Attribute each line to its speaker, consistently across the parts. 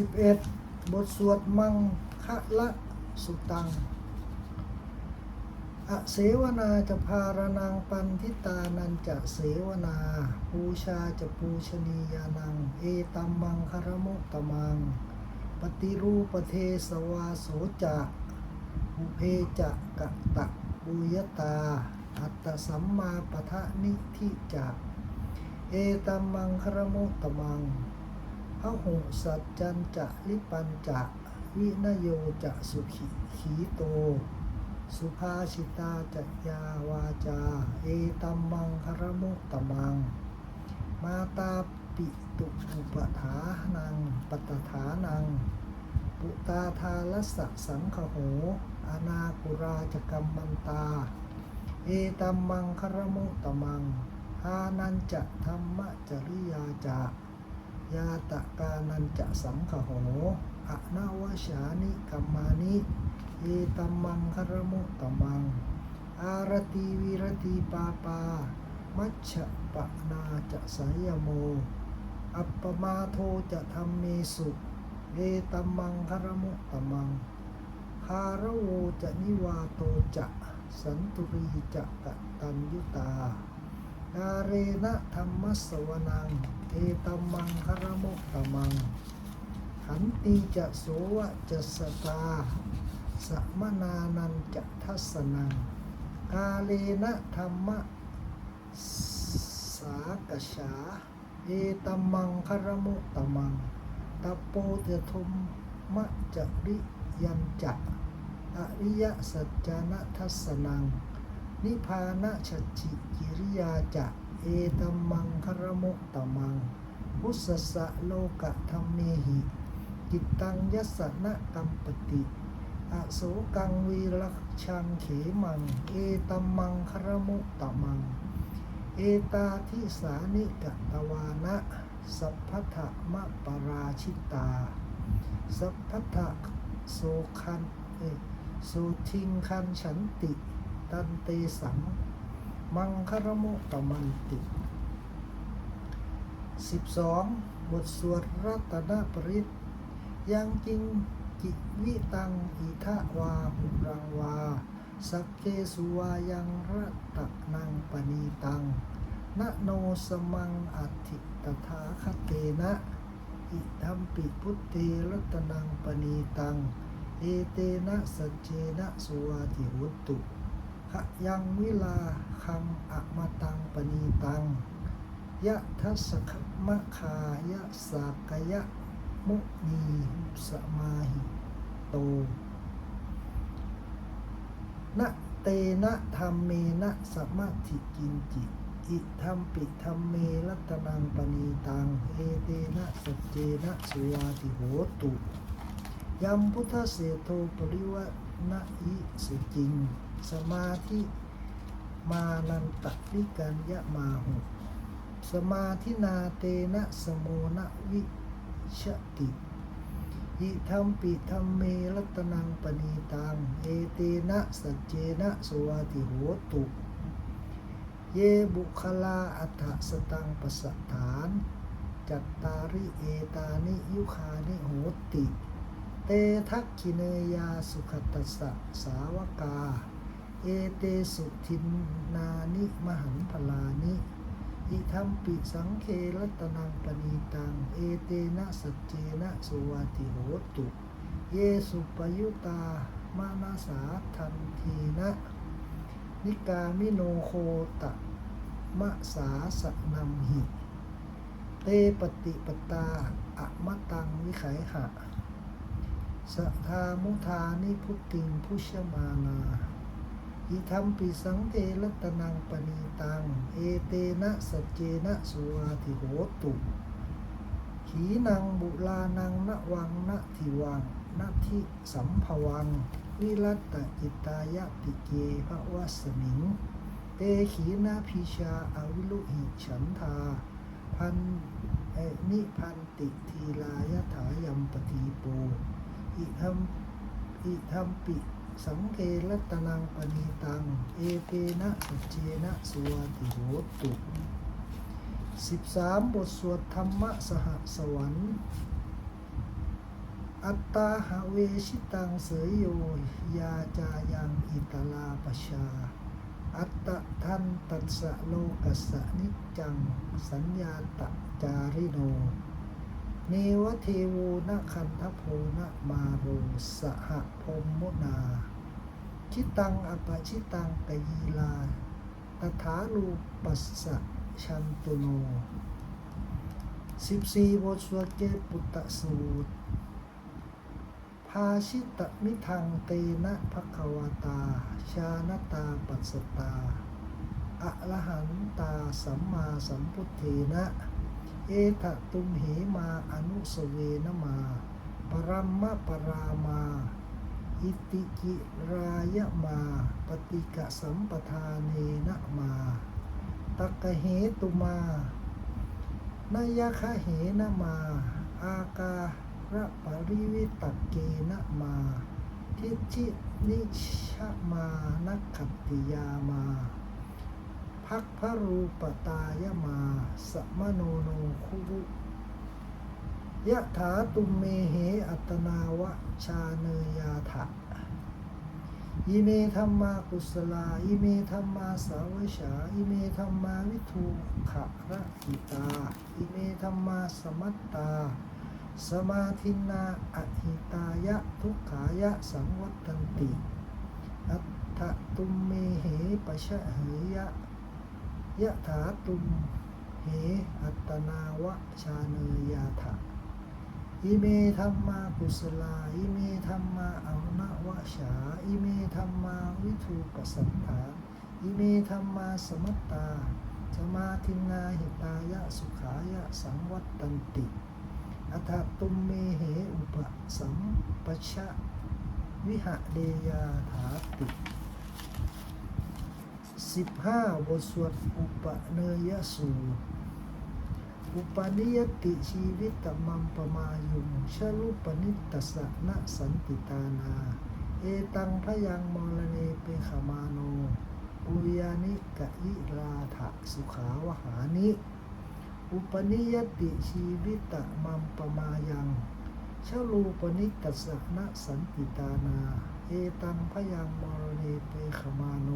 Speaker 1: สิบเอ็ดบทสวดมังคะละสุตัง อเสวนาจะพารนังปันทิตานันจะเสวนาปูชาจะปูชนียานัง เอตัมมังคารมุตมัง ปฏิรูปเทสวาโสจะอุเพจะกะตะปุยตา อัตตสัมมาปทะนิทิจะเอตัมมังคารมุตตมัง พหุสัจจันจะลิปันจะวินโยจะสุขิขีโต สุภาชิตาจัตยาวาจา เอตัมมังคารมุตตมัง มาตาปิตุอุปถานังปัตถานัง ปุตาทาลสะสังคโห อนาคุราจกัมมันตา เอตัมมังคารมุตตมังทานันจะธรรมจริยาจะ ยาตะกานันจะสังคโหอะนาวชานิกัมมานิเอตัมมังคารมุตตมัง อารติวิรติปาปา มัชฌะปะนาจะสายโม อัปปมาโทจะธรรมเมสุเอตัมมังคารมุตตมังคารโวจะนิวาโตจะ สันตุรีจะกตัญยุตา กาเรนะธรรมสวนัง เอตัมมังคารมุตตมัง ขันติจะโสวะจะสตาสัมนานันจะทัสนัง กาเลนะธรรมสากฉา เอตัมมังคารมุตตมังตปโปเตทมมะจะริยันจะอริยสัจจนะทัสนัง นิพานะชัจิกิริยาจะเอตัมมังคารมุตตมัง พุสสะโลกะธรรมเมหิจิตตังยัสสะนะกัมปติอโศกังวีรักชังเขมัง เอตัมมังคารมุตตมัง เอตาทิสานิกตวานะ สัพพะมะปราชิตา สัพพะโสคันเอยโสทิงคันฉันติ ตันเตสัง มังคารมุตตมันติ 12 บทสวดรัตนปริตยังจริงจิวิตังอิทะวาหุรังวา สักเกสุวายังรัตนังปณีตังนโนสมังอัติตถาคเตนะ อิทัมปิพุทเทรัตนังปณีตัง เอเตนะสัจเจนะสุวาติหุต ตุขยังวิลาคังอะมตังปณีตัง ยะทัสสะมะคายะสากยะมุนีสมาหิโตนะเตนะธรรมเมนะสมาธิกินจิอิธรรมปิธรรมเมรัตนังปณีตัง เอเตนะสเจนะสุวาติโหตุ ยัมพุทธเสโทปริวะนะอิสุจิง สมาธิมานันตวิกันยะมาหุสมาธินาเตนะสโมนะวิชติอิธรรมปิธรรมเมรัตนังปณีตัง เอเตนะสัจเจนะสวาติโหตุ เยบุคลาอัฏฐสตังปสสถาน จัตตาริเอตานิยุคานิโหติ เตทักขิเนยาสุขตัสสะสาวกา เอเตสุทินนานิมหันพลานิ อิทัมปิสังเครัตนังปณีตัง เอเตนะสัจเจนะสุวาติโหตุ เยสุปยุตามานาสาทันทีนะ นิกามิโนโคตะมะสาสนัมหิ เตปฏิปตาอะมะตังวิไขหะ สะทามุทานิพุตติงพุชมานาอิทัมปิสังเทรัตนังปณีตัง เอเตนะสัจเจนะสุวาติโหตุขีนังบุลานังนวังนทิวังนทิสัมภวัง วิรัตตจิตายะปิเกภวัสมิง เตขีนาพิชาอวิลุหิฉันทา พันเอนิพันติทีลายถายัมปทีโป อิทัมอิทัมปิสังเครัตนังปณีตัง เอเตนะสัจเจนะสุวติโหตุ13บสามบทสวดธรรมะสหสวรรค์ อัตตาหาเวชิตังเสยโยยาจายังอิตลาปชา อัตตะทันตัสสะโลกัสสะนิจจัง สัญญาตะจาริโน เนวเทโวนคันทโพนมาโรสหพมมุนา ชิตังอปชิตังกยีลาตถาลูปัสสะชันตุโนสิบสี่บทสวดเกปุตตะสูตร ภาชิตมิทังเตนะภควตา ชานตาปัสสตาอะระหันตาสัมมาสัมพุทเทนะ เอทะตุมเหมาอนุสเวนะมา ปรัมมะปรามา อิติกิรายมา ปฏิกะสัมปทานเนนะมาตักะเหตุมานายคะเหนะมา อาการะปริวิตกเกนะมา ทิจินิชมานักขติยามา พักพระรูปตายมาสมโนโนคุรุยะถาตุมเมเหอัตนาวะชาเนยาถะอิเมธรรมากุศลา อิเมธรรมาสาวชา อิเมธรรมาวิทูขะระหิตา อิเมธรรมาสมัตตา สมาธินาอหิตายะทุกขายะสังวัตันติ อัตถตุมเมเหปชะเหยะ ยะถาตุมเหอัตนาวะชาเนยาถะอิเมธรรมากุศลา อิเมธรรมาอวนวะชาอิเมธรรมาวิทูปสันฐาอิเมธรรมาสมัตตาสมาธินาหิตายะสุขายะสังวัตตันติอัฏฐตุมเมเหอุปสัมปชะวิหะเดยาถาติ สิบห้าบทสวดอุปเนยสูตรอุปนิยติชีวิตมัมปมายุงชลุปนิตตสะนะสันติตานา เอตังพยังมรเนเปขมาโนอุยานิกะยิราถะสุขาวหานิ อุปนิยติชีวิตมัมปมายังชลูปนิตตสะนะสันติตานา เอตังพยังมรเนเปขมาโน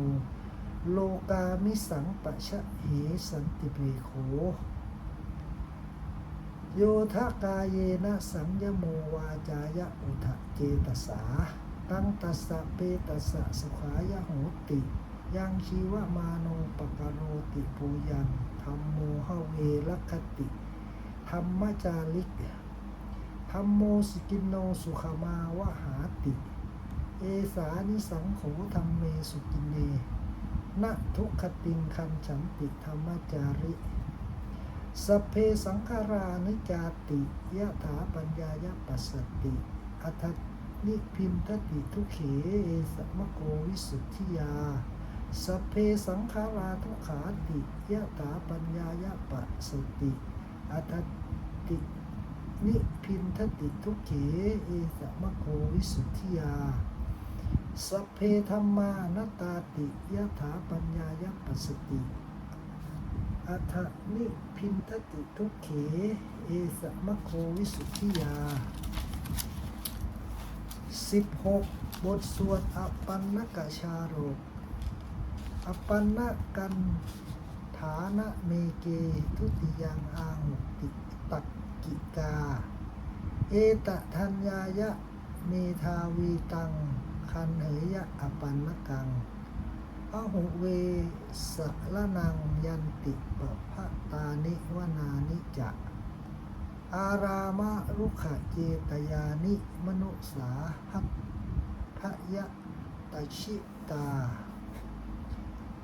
Speaker 1: โลกามิสังปะชะเหสันติเปโข โยทากาเยนะสังยโมวาจายะอุทะเจตสา ตั้งตัสสะเปตัสสะสุขายะโหติ ยังชีวมาโนปกโรติปูยังธรรมโมหเวรคติธรรมจาริกธรรมโมสกินโนสุขมาวหาติ เอสานิสังโขธรรมเมสุกินเน ณทุกขติงคันฉันติธรรมจาริ สเพสังขารานิจาติยะถาปัญญายปัสสติ อัตนิพินทติทุเขเอสมะโกวิสุทธิยา สเพสังขาราทุขาติยะถาปัญญายปัสสติ อัตตินิพินทติทุเขเอสมะโกวิสุทธิยา สัพเพธรรมานตาติยะถาปัญญายปัสสติอัฏฐนิพินทติทุกเข เอสมะโควิสุทธิยา 16 บทสวดอปันนกชาโรกอปันนกันฐานะเมเกทุติยังอาหุติตักกิกา เอตทัญญายะเมทาวีตัง คันเหยะอปันนกังอหุเวสะละนังยันติปะพะตานิวนานิจะอารามะรุขะเจตยานิมนุสาหัตทะยะตชิตา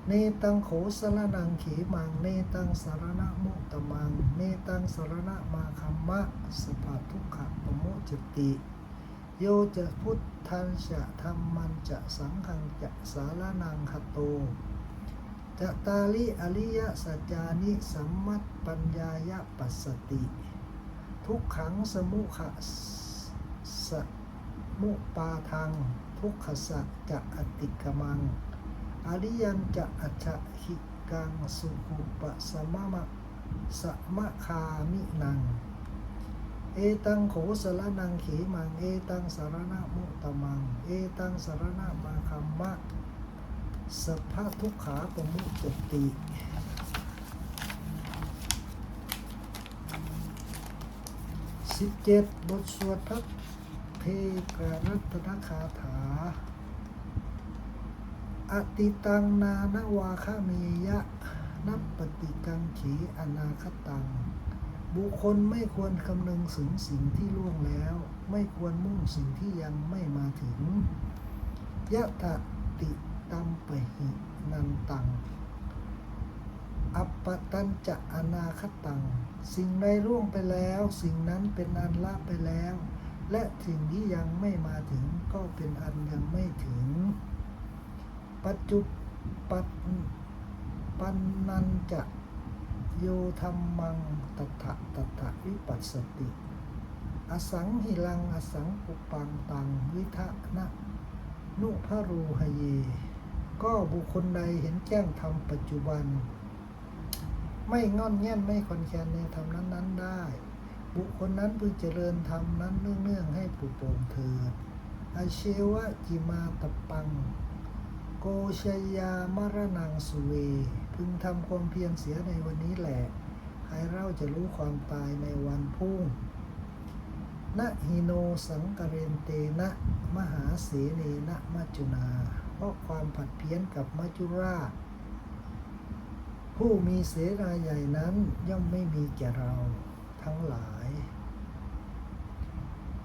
Speaker 1: เนตังโขสละนังเขมัง เนตังสารณะมุตตมัง เนตังสารณะมาคัมมะสภาทุกขะปโมจติ โยจะพุทธันจะธรรมันจะสังฆังจะสารนังคโตจะตาลิอริยสัจจานิสัมมัตปัญญายะปัสสติ ทุกขังสมุขะสมุปาทัง ทุกขสัจจะอติกมัง อริยันจะอัจฉหิกังสุขุปะสมะมะสมะคามินัง เอตังโขสรนังขีมัง เอตังสารณะมุตมัง เอตังสารณะมาคัมมะสัพพะทุกขาปมุจติสิบเจ็ดบทสวดพระเทกรัตนคาถา อติตังนานวาคาเมยะนับปฏิกังขีอนาคตัง บุคคลไม่ควรคำนึงถึงสิ่งที่ล่วงแล้ว ไม่ควรมุ่งสิ่งที่ยังไม่มาถึงยะตะติตัมปะหินันตัง อัปปตัญจะอนาคตัง สิ่งใดล่วงไปแล้ว สิ่งนั้นเป็นอันละไปแล้ว และสิ่งที่ยังไม่มาถึงก็เป็นอันยังไม่ถึง ปัจจุปันปันนันจะ โยธรรมังตถะตถะวิปัสสติ อสังหิลังอสังปุปังตังวิทะนะนุพารูหเย ก็บุคคลใดเห็นแจ้งธรรมปัจจุบัน ไม่งอนแง่นไม่คอนแคนในธรรมนั้นๆได้ บุคคลนั้นพึงเจริญธรรมนั้นเนื่องๆให้ปุโปร่งเถิดอาเชวะจิมาตปัง โกชยามรนังสุเว พึงทำความเพียรเสียในวันนี้แหละใครเราจะรู้ความตายในวันพุ่งนะฮิโนสังกเรนเตนะมหาเสเนนะมัจจุนา เพราะความผัดเพี้ยนกับมัจจุราช ผู้มีเสนาใหญ่นั้นย่อมไม่มีแก่เราทั้งหลาย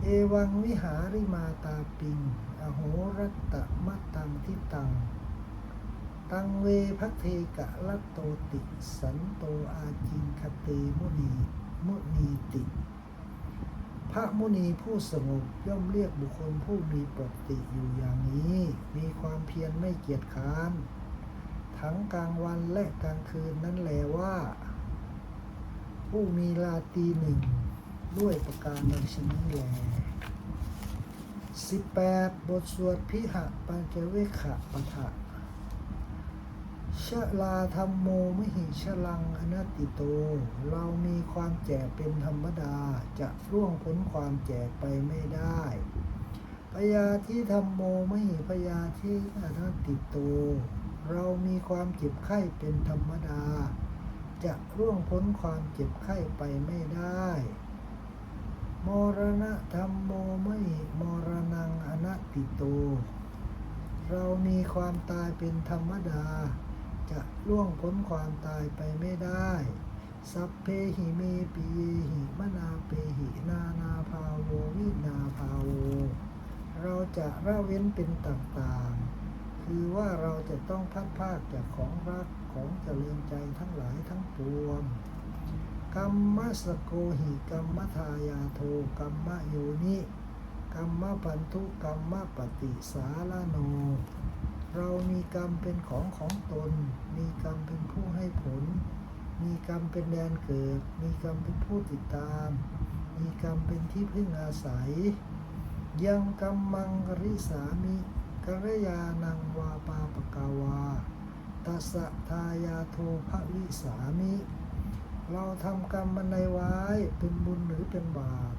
Speaker 1: เอวังวิหาริมาตาปิง อโหรัตตมัตตังทิตัง ตังเวพัเทกะลัตโตติ สันโตอาจินคเตมุนีมุนีติ พระมุนีผู้สงบย่อมเรียกบุคคลผู้มีปกติอยู่อย่างนี้ มีความเพียรไม่เกียจค้าน ทั้งกลางวันและกลางคืนนั้นแหลว่า ผู้มีลาตีหนึ่ง ด้วยประการดังชนี้แล18บทสวดพิหะปัญจเวขะปะทะชะลาธรรมโมมหิชลังอนัตติโต เรามีความแก่เป็นธรรมดา จะร่วงพ้นความแก่ไปไม่ได้พยาที่ธรรมโมมหิพยาที่อนัตติโต เรามีความเจ็บไข้เป็นธรรมดา จะร่วงพ้นความเจ็บไข้ไปไม่ได้ มรณะธรรมโมไม่มรณังอนัตติโต เรามีความตายเป็นธรรมดา จะล่วงพ้นความตายไปไม่ได้ สัพเพหิเมปิเยหิมนาเปหินานาภาโววินาภาโว เราจะละเว้นเป็นต่างๆ คือว่าเราจะต้องพัดภาคจากของรักของเจริญใจทั้งหลายทั้งปวง กรรมสโกหิกรรมทายาโทกรรมโยนิกรรมพันธุกรรมปฏิสาลโน เรามีกรรมเป็นของของตน มีกรรมเป็นผู้ให้ผล มีกรรมเป็นแดนเกิด มีกรรมเป็นผู้ติดตาม มีกรรมเป็นที่พึ่งอาศัย ยังกรรมังกริสามิกรยานังวาปาปกาวาตัสะทายาโทภวิสามิ เราทำกรรมมันในไว้เป็นบุญหรือเป็นบาป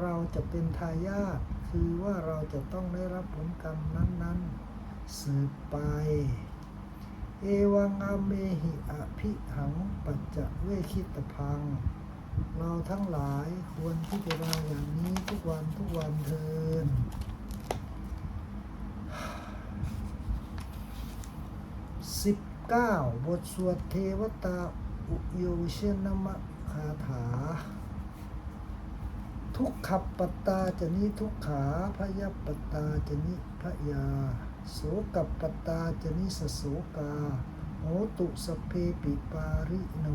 Speaker 1: เราจะเป็นทายาทคือว่าเราจะต้องได้รับผลกรรมนั้น ๆ สืบไป เอวังอเมหิอภิหังปัจจะเวคิตพัง เราทั้งหลายควรพิจารณาอย่างนี้ทุกวันทุกวันเทินสิบเก้าบทสวดเทวตา อุโยเชนมะคาถา ทุกขับปตตาจะนิทุกขาพยปตตาจะนิพยา โสกับปตตาจะนิสโสกาโหตุสเพปิปาริโน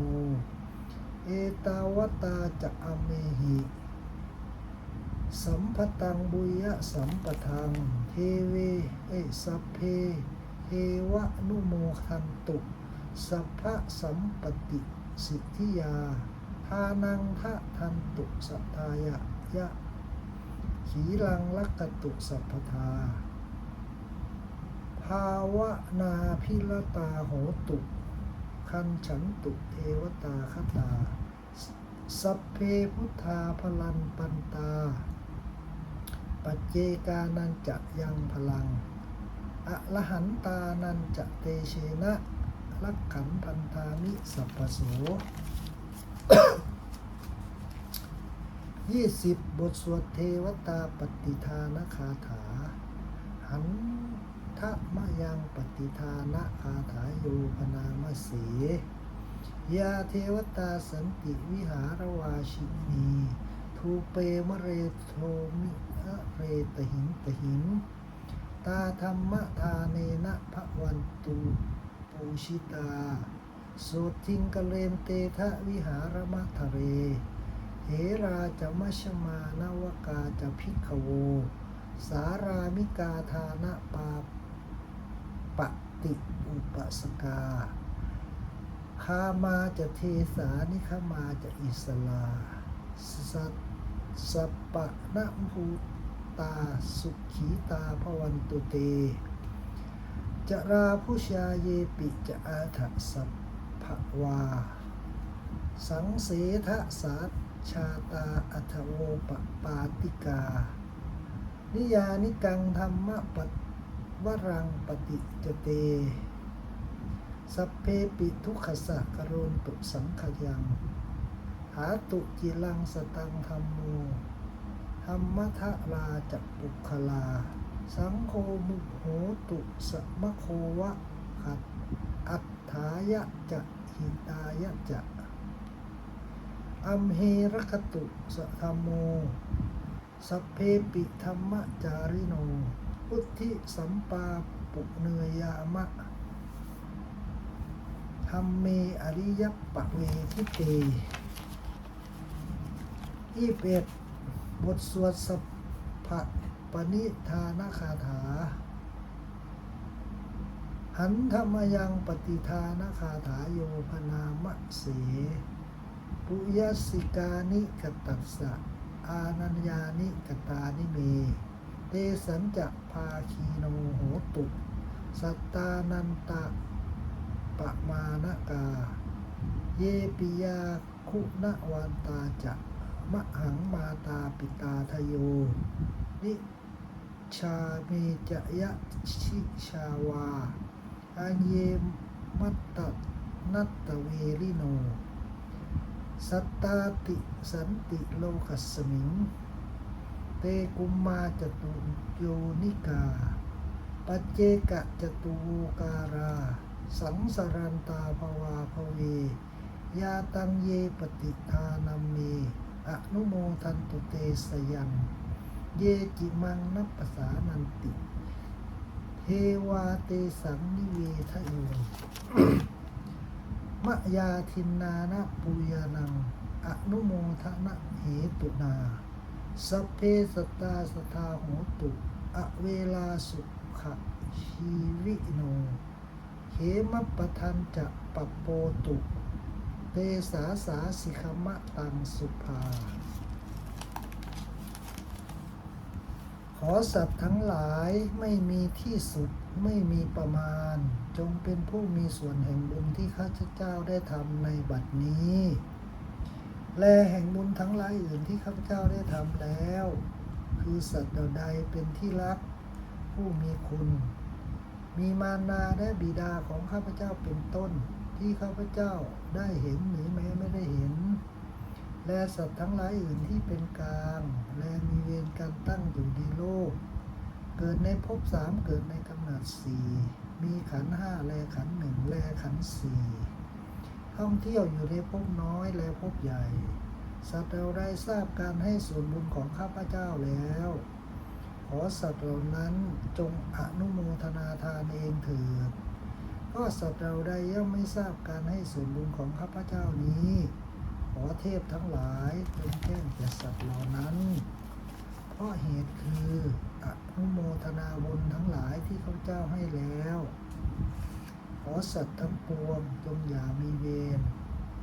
Speaker 1: เอตาวตาจะอเมหิสัมปตังบุยะสัมปทังเทเว เอสัพเพเทวะนุโมทันตุ สัพพะสัมปติสิทธิยาทานังทะทันตุสัทธายะยะ ขีลังลักกตุสัพพทา ภาวนาพิรตาโหตุคันฉันตุเทวตาคตา สัพเพพุทธาพลันปันตา ปัจเจกานันจะยังพลัง อรหันตานันจะเตเชนะ ลักขันพันธามิสัพพโสยี่สิบบทสวดเทวตาปฏิทานคาถา หันทะมะยังปฏิทานคาถาโยพนามเสยาเทวตาสันติวิหารวาชินีทูเปมะเรโทมิอะเรตหินตหิน ตาธรรมทาเนนะพระวันตุ ปูชิตาโสทิงกเลนเตทะวิหารมะทะเร เหราจะมัชมานวกาจะพิกขโว สารามิกาทานะปาปฏิอุปสกาคามาจะเทสานิคมาจะอิสลาสัตสัปปะนะภูตาสุขีตาพวันตุเต จะราผู้ชาเยปิจะอาถสัพพวา สังเสทะสาชาตาอัทโวปปาติกา นิยานิกังธรรมปวรังปฏิจเต สัพเพปิทุกขสะกโรนตุสังขยังหาตุจิลังสตังธรรมโมธรรมทะลาจักปุคลา สังโฆมุโหตุสมโควะขัดอัฏฐายะจะหิตายะจะอัมเฮรคตุสธรรมโมสัพเพปิธรรมจาริโนพุทธิสัมปาปุเนยามะธรรมเมอริยปะเวทิเตยี่เอ็ดบทสวดสัพพะ ปณิธานคาถา หันธรรมยังปฏิทานคาถาโยพนามะเส ปุยสิกานิกตัสสะ อานัญญานิกตานิเม เตสัญจะภาคีโนโหตุ สัตตานันตะปะมานกา เยปิยาคุณวันตาจะมะหังมาตาปิตาทโย นิชาเมจะยะชิชาวาอันเยมัตตนัตตเวริโน สัตตาติสันติโลกัสมิง เตกุมมาจตุโยนิกา ปัจเจกะจตุโวการา สังสรันตาภวาภเวยาตังเยปฏิทานัมเมอนุโมทันตุเตสยัน เยจิมังนัปปสานันติ เทวาเตสังนิเวทะโยมะยาทินนานะปุยานัง อนุโมทนะเหตุนา สัพเพสตาสทาโหตุ อเวลาสุขชีวิโนเหมปะทันจะปปโปตุ เตสาสาสิขมะตังสุภา ขอสัตว์ทั้งหลายไม่มีที่สุดไม่มีประมาณ จงเป็นผู้มีส่วนแห่งบุญที่ข้าพเจ้าได้ทำในบัดนี้ และแห่งบุญทั้งหลายอื่นที่ข้าพเจ้าได้ทำแล้ว คือสัตว์ใดเป็นที่รัก ผู้มีคุณ มีมารดาและบิดาของข้าพเจ้าเป็นต้น ที่ข้าพเจ้าได้เห็นหรือแม้ไม่ได้เห็น และสัตว์ทั้งหลายอื่นที่เป็นกลาง และมีเวรการตั้งอยู่ในโลก เกิดในภพสามเกิดในกำเนิดสี่มีขันห้าแลขันหนึ่งแลขันสี่ท่องเที่ยวอยู่ในภพน้อยและภพใหญ่ สัตว์เราได้ทราบการให้ส่วนบุญของข้าพเจ้าแล้ว ขอสัตว์เหล่านั้นจงอนุโมทนาทานเองเถิดก็สัตว์เราได้ย่อมไม่ทราบการให้ส่วนบุญของข้าพเจ้านี้ อเทพทั้งหลายจงแจ้งแก่สัตว์เหล่านั้น เพราะเหตุคืออนุโมทนาบุญทั้งหลายที่ข้าเจ้าให้แล้ว ขอสัตว์ทั้งปวงจงอย่ามีเวร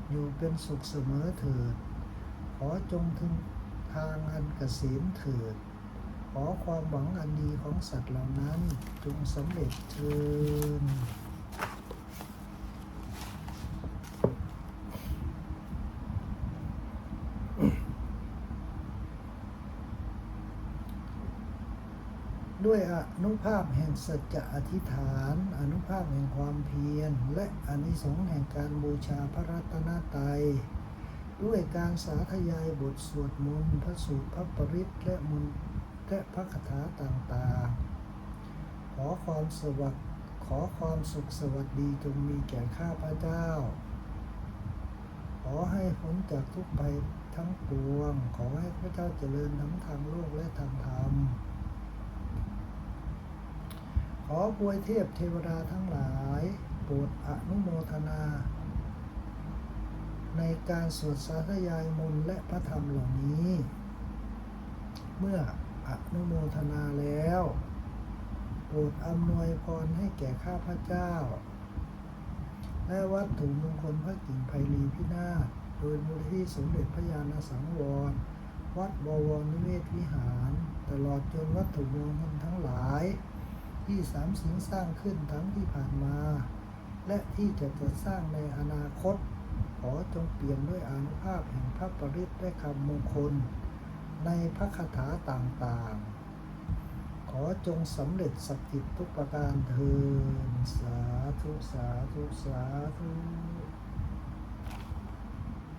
Speaker 1: อยู่เป็นสุขเสมอเถิด ขอจงถึงทางอันเกษมเถิด ขอความหวังอันดีของสัตว์เหล่านั้นจงสำเร็จเถิด ด้วยอนุภาพแห่งสัจจะอธิษฐาน อนุภาพแห่งความเพียร และอานิสงส์แห่งการบูชาพระรัตนตรัยด้วยการสาธยายบทสวดมนต์พระสูตรพระปริตและมนต์และพระคาถาต่างๆ ขอความสวัสดิ์ขอความสุขสวัสดีจงมีแก่ข้าพเจ้า ขอให้พ้นจากทุกภัยทั้งปวง ขอให้พระเจ้าเจริญทั้งทางโลกและทางธรรม อปวยเทพเทวดาทั้งหลายโปรดอนุโมทนา ในการสวดสาธยายมนและพระธรรมเหล่านี้ เมื่ออนุโมทนาแล้วโปรดอำนวยพรให้แก่ข้าพระเจ้า และวัตถุมงคลพระกิ่งไพรีพินาศโดยมูลที่สมเด็จพระญาณสังวร วัดบวรนิเวศวิหาร ตลอดจนวัตถุมงคลทั้งหลาย ที่สามสิงสร้างขึ้นทั้งที่ผ่านมา และที่จะจะสร้างในอนาคต ขอจงเปลี่ยนด้วยอานุภาพแห่งพระปริตและคำมงคล ในพระคาถาต่างๆ ขอจงสำเร็จสักกิจทุกประการเทินสาธุสาธุสาธุ